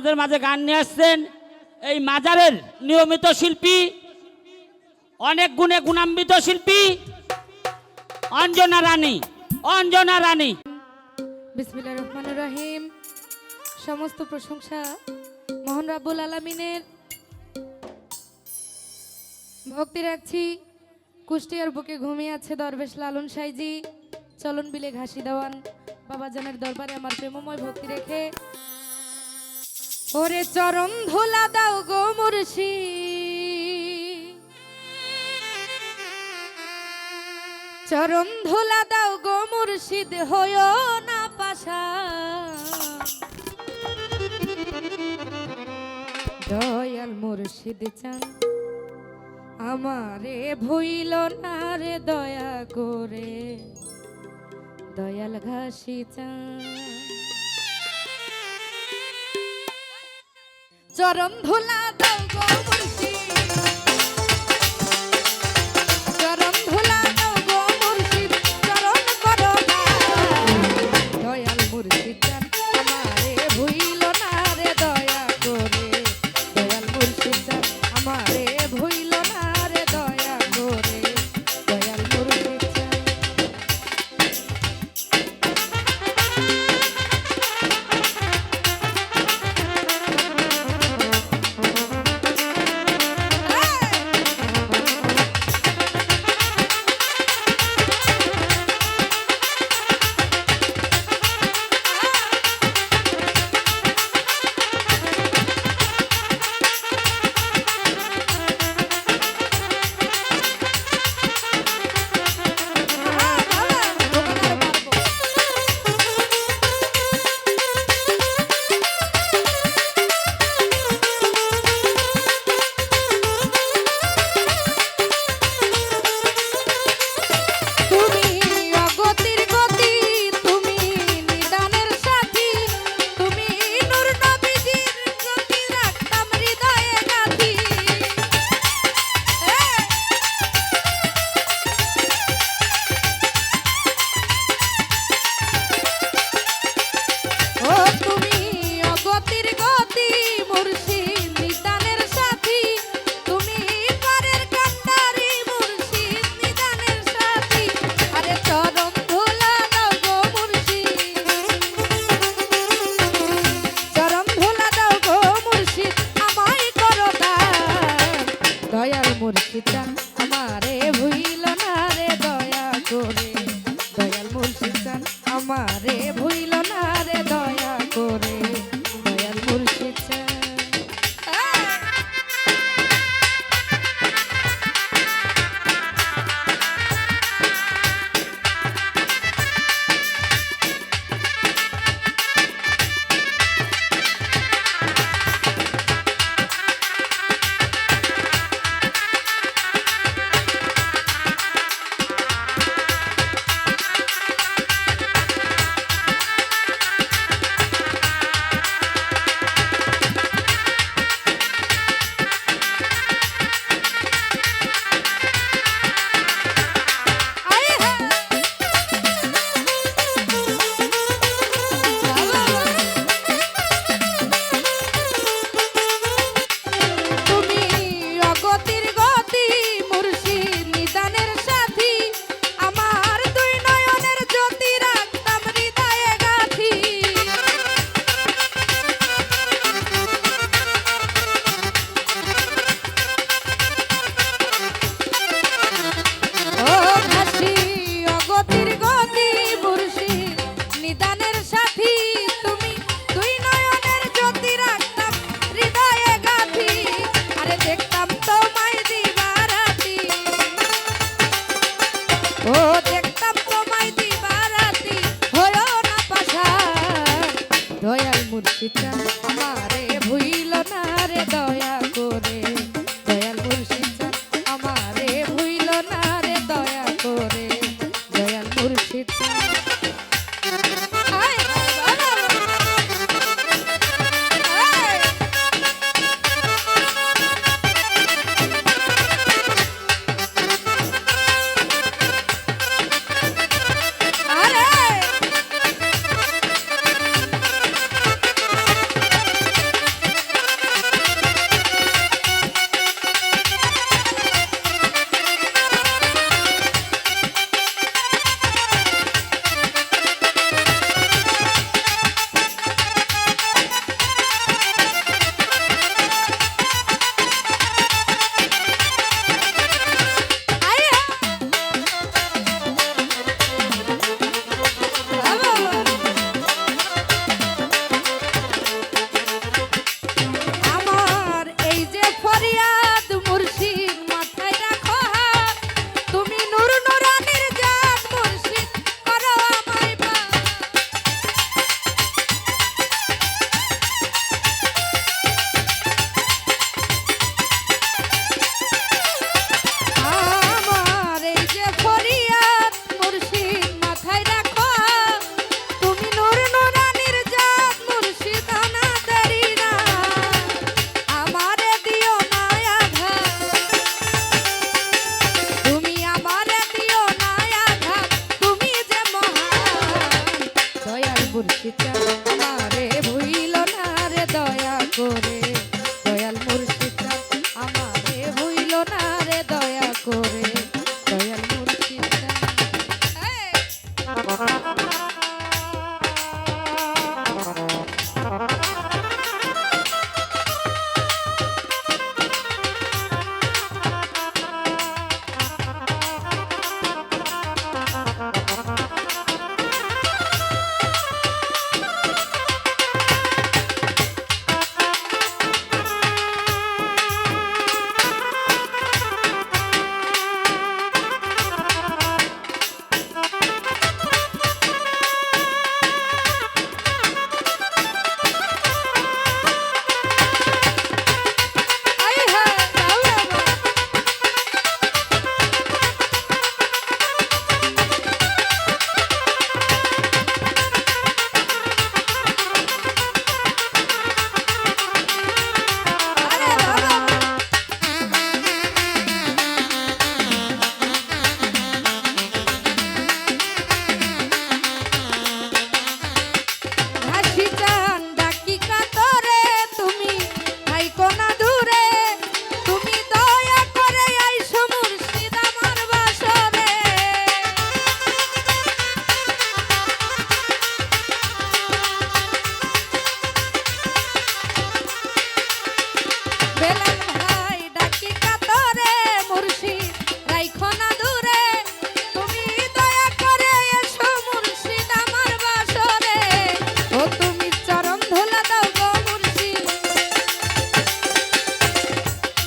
আমাদের মাঝে গান নিয়ে আসছেন এই মাজারের নিয়মিত শিল্পী, অনেক গুণে গুণান্বিত শিল্পী, অঞ্জনা রানী অঞ্জনা রানী। বিসমিল্লা রহমান রহিম। সমস্ত প্রশংসা মোহন রাবুল আলমিনের। ভক্তি রাখছি। কুষ্টিয়ার বুকে ঘুমিয়ে আছে দরবেশ লালন সাইজি। চলন বিলে ঘাসি দেওয়ান বাবাজানের দরবারে আমার প্রেমময় ভক্তি রেখে। ওরে চরণ ধুলা দাও গো মুর্শি। চরণ ধুলা দাও গো মুর্শিদ হইও না পাশা। দয়াল মুর্শিদ চান, আমারে ভুইল না রে দয়া করে। দয়াল ঘাসি চান। চরণ ধুলা দাও গো মুর্শিদ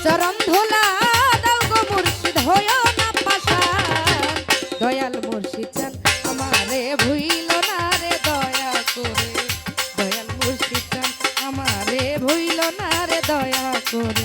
চরণ ধোলা দাও গো মুর্শিদ, হইও না পাশা দয়াল মুর্শিদ চান, আমারে ভুইল না রে দয়া করে। দয়াল মুর্শিদ চান, আমারে ভুইল না রে দয়া করে।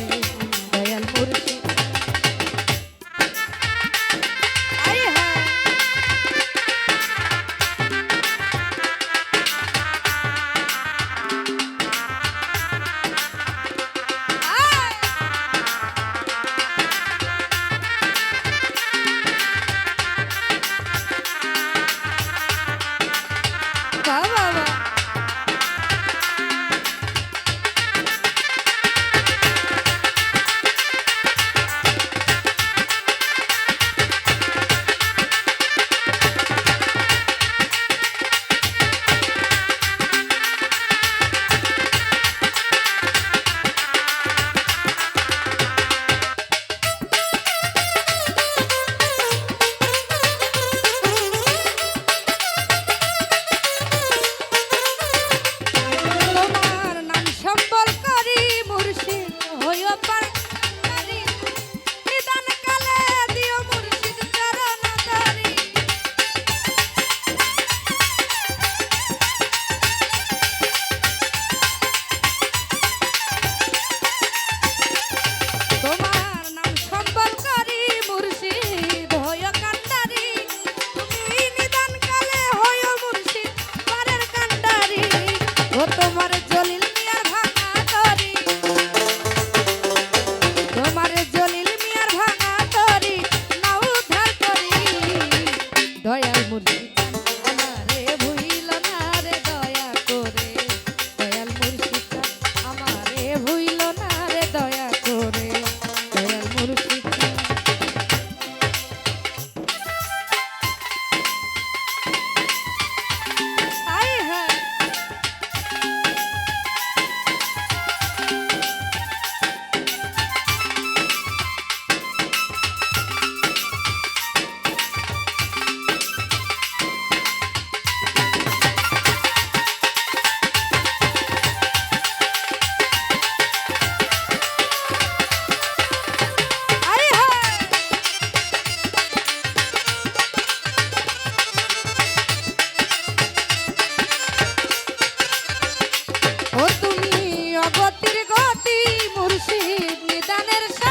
মুর্শিদ নিদানের সাথে